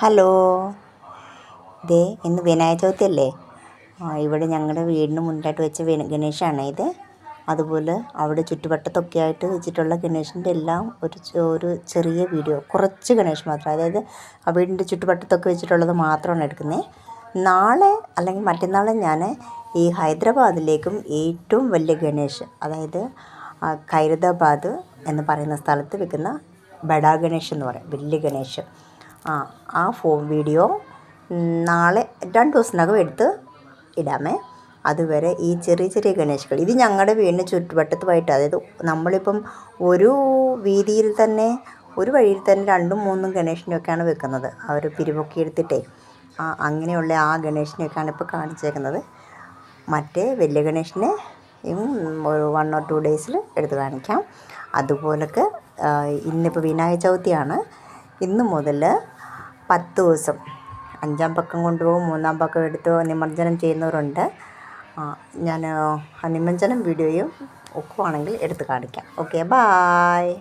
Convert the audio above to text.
Hello. ദേ ഇന്ന് വിനായക ചവിതി അല്ലേ? ഇവിടെ ഞങ്ങളുടെ വീടിന് മുന്നിലായിട്ട് വെച്ച ഗണേശാണ് ഇത്. അതുപോലെ അവിടെ ചുറ്റുവട്ടത്തൊക്കെ ആയിട്ട് വെച്ചിട്ടുള്ള ഗണേശന്റെ എല്ലാം ഒരു ഒരു ചെറിയ വീഡിയോ. കുറച്ച് ഗണേഷ് മാത്രം. അതായത് ആ വീടിന്റെ ചുറ്റുവട്ടത്തൊക്കെ വെച്ചിട്ടുള്ളത് മാത്രമാണ് എടുക്കുന്നത്. നാളെ അല്ലെങ്കിൽ മറ്റന്നാൾ ഞാൻ ഈ ഹൈദരാബാദിലേക്കും ഏറ്റവും വലിയ ഗണേഷ് അതായത് ഖൈരതാബാദ് എന്ന് പറയുന്ന സ്ഥലത്ത് വെക്കുന്ന ബഡാ ഗണേഷ് എന്ന് പറയും. വലിയ ഗണേശ്. ആ ആ ഫോ വീഡിയോ നാളെ രണ്ട് ദിവസത്തിനകം എടുത്ത് ഇടാമേ. അതുവരെ ഈ ചെറിയ ചെറിയ ഗണേശകൾ ഇത് ഞങ്ങളുടെ വീടിന് ചുറ്റുവട്ടത്തുമായിട്ട് അതായത് നമ്മളിപ്പം ഒരു വീതിയിൽ തന്നെ ഒരു വഴിയിൽ തന്നെ രണ്ടും മൂന്നും ഗണേശനെയൊക്കെയാണ് വെക്കുന്നത്. അവർ പിരിവൊക്കെ എടുത്തിട്ടേ ആ അങ്ങനെയുള്ള ആ ഗണേശനെയൊക്കെയാണ് ഇപ്പോൾ കാണിച്ചേക്കുന്നത്. മറ്റേ വലിയ ഗണേശനെ ഒരു വൺ ഓർ ടു ഡേയ്സിൽ എടുത്ത് കാണിക്കാം. അതുപോലൊക്കെ ഇന്നിപ്പോൾ വിനായക ചവിതിയാണ്. ഇന്ന് മുതൽ പത്ത് ദിവസം. അഞ്ചാം പക്കം കൊണ്ടുപോകും മൂന്നാം പക്കം എടുത്ത് നിമജ്ജനം ചെയ്യുന്നവരുണ്ട്. ഞാൻ നിമജ്ജനം വീഡിയോയും ഒക്കുവാണെങ്കിൽ എടുത്ത് കാണിക്കാം. Okay bye.